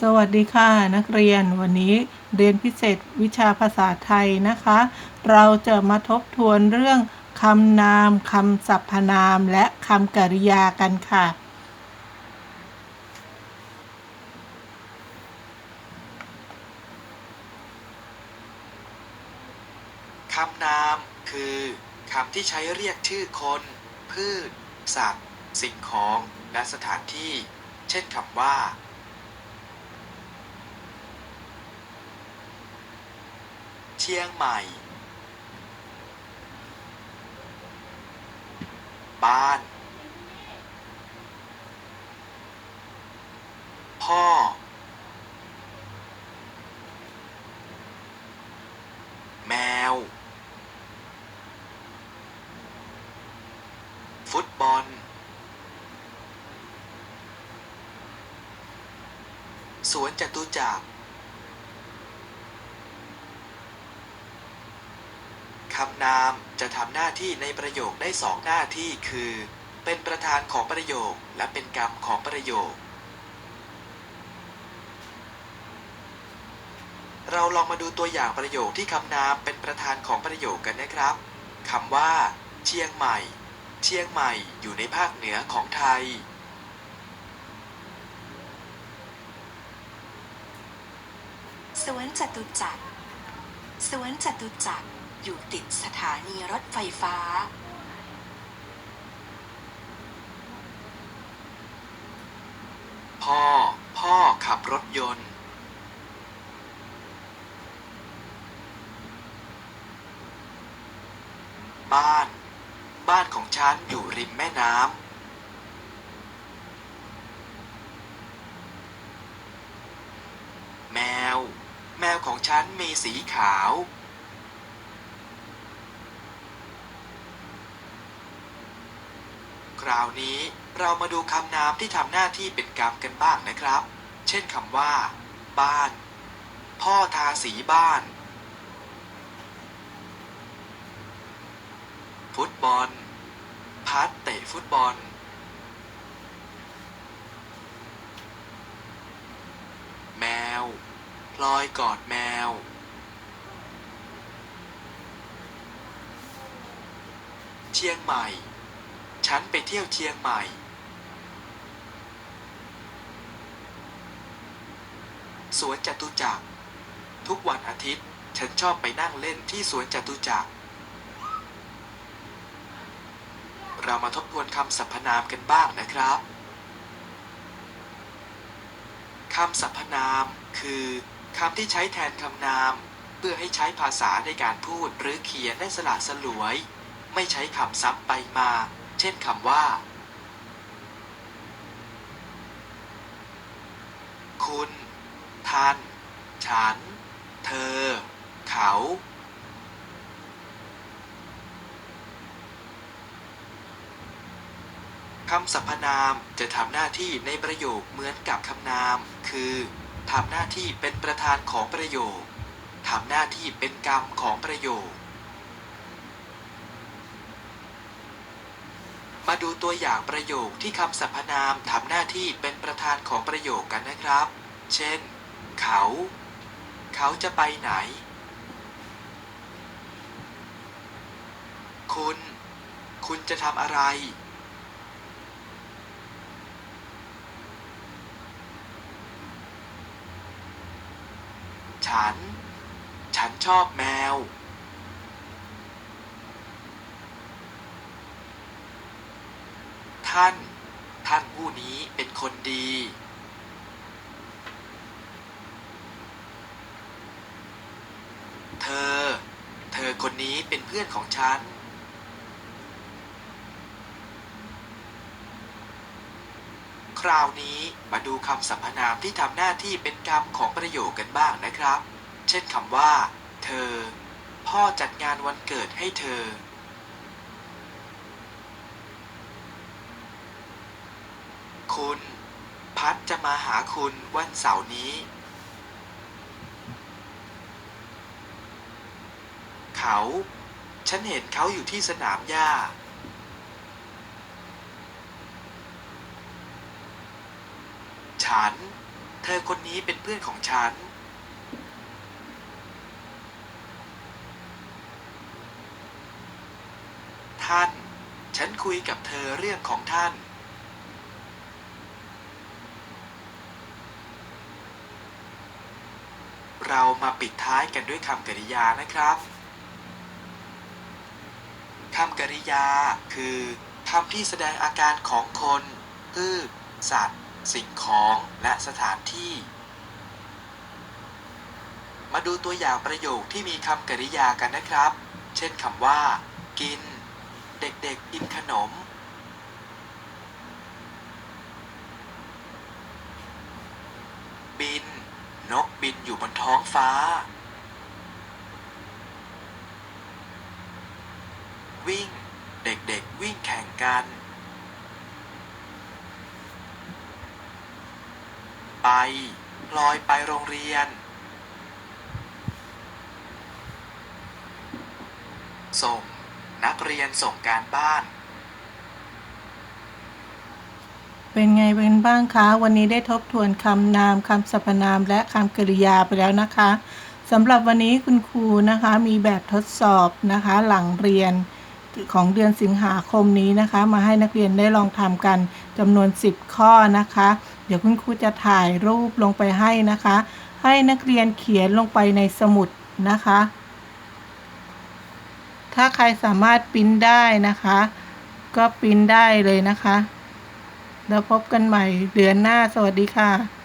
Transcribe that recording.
สวัสดีค่ะนักเรียนวันนี้เรียนพิเศษวิชาภาษาไทยนะคะ เราจะมาทบทวนเรื่องคำนามคำสรรพนามและคำกริยากันค่ะ คำนามคือคำที่ใช้เรียกชื่อคน พืช สัตว์ สิ่งของ และสถานที่ เช่นคำว่า เชียงใหม่ บ้าน พ่อ แมว ฟุตบอล สวนจตุจักร คำนามจะทำหน้าที่ในประโยคได้สองหน้าที่คือ เป็นประธานของประโยคและเป็นกรรมของประโยค เราลองมาดูตัวอย่างประโยคที่คำนามเป็นประธานของประโยคกันนะครับคำว่า เชียงใหม่ เชียงใหม่อยู่ในภาคเหนือของไทยสวนจตุจักรสวนจตุจักร อยู่ติดสถานีรถไฟฟ้า พ่อ พ่อขับรถยนต์ บ้าน บ้านของฉันอยู่ริมแม่น้ำแมว แมวของฉันมีสีขาว ค ราวนี้ เรามาดูคำนามที่ทำหน้าที่เป็นกรรมกันบ้างนะครับ เช่นคำว่า บ้าน พ่อทาสีบ้าน ฟุตบอล พัดเตะฟุตบอล แมว พลอยกอดแมวเชียงใหม่ ฉันไปเที่ยวเชียงใหม่ สวนจตุจักร ทุกวันอาทิตย์ ฉันชอบไปนั่งเล่นที่สวนจตุจักร เรามาทบทวนคำสรรพนามกันบ้างนะครับคำสรรพนามคือคำที่ใช้แทนคำนาม เพื่อให้ใช้ภาษาในการพูดหรือเขียนได้สละสลวย ไม่ใช้คำซ้ำไปมา เช่นคำว่า คุณ ท่าน ฉัน เธอ เขา คำสรรพนามจะทำหน้าที่ในประโยคเหมือนกับคำนาม คือทำหน้าที่เป็นประธานของประโยคทำหน้าที่เป็นกรรมของประโยค มาดูตัวอย่างประโยคที่คำสรรพนามทำหน้าที่เป็นประธานของประโยคกันนะครับ เช่น เขา เขาจะไปไหน คุณ คุณจะทำอะไร ฉัน ฉันชอบแมว ท่าน ท่านผู้นี้เป็นคนดี เธอ เธอคนนี้เป็นเพื่อนของฉัน คราวนี้มาดูคำสรรพนามที่ทำหน้าที่เป็นกรรมของประโยคกันบ้างนะครับ เช่นคำว่า เธอ พ่อจัดงานวันเกิดให้เธอ คุณ พัดจะมาหาคุณวันเสาร์นี้ เขา ฉันเห็นเขาอยู่ที่สนามหญ้า ฉัน เธอคนนี้เป็นเพื่อนของฉัน ท่าน ฉันคุยกับเธอเรื่องของท่าน เรามาปิดท้ายกันด้วยคำกริยานะครับคำกริยาคือคำที่แสดงอาการของคนพืชสัตว์ สิ่งของและสถานที่ มาดูตัวอย่างประโยคที่มีคำกริยากันนะครับ เช่นคำว่า กิน เด็กๆกินขนม บิน นกบินอยู่บนท้องฟ้า วิ่ง เด็กๆวิ่งแข่งกัน ไปลอยไปโรงเรียน ส่ง นักเรียนส่งการบ้าน เป็นไงเป็นบ้างคะ วันนี้ได้ทบทวนคำนามคำสรรพนามและคำกริยาไปแล้วนะคะสำหรับวันนี้คุณครูนะคะมีแบบทดสอบนะคะ หลังเรียนของเดือนสิงหาคมนี้นะคะ มาให้นักเรียนได้ลองทำกันจำนวน 10 ข้อนะคะ เดี๋ยวคุณครูจะถ่ายรูปลงไปให้นะคะ ให้นักเรียนเขียนลงไปในสมุดนะคะ ถ้าใครสามารถปิ้นได้นะคะ ก็ปิ้นได้เลยนะคะ แล้วพบกันใหม่เดือนหน้าสวัสดีค่ะ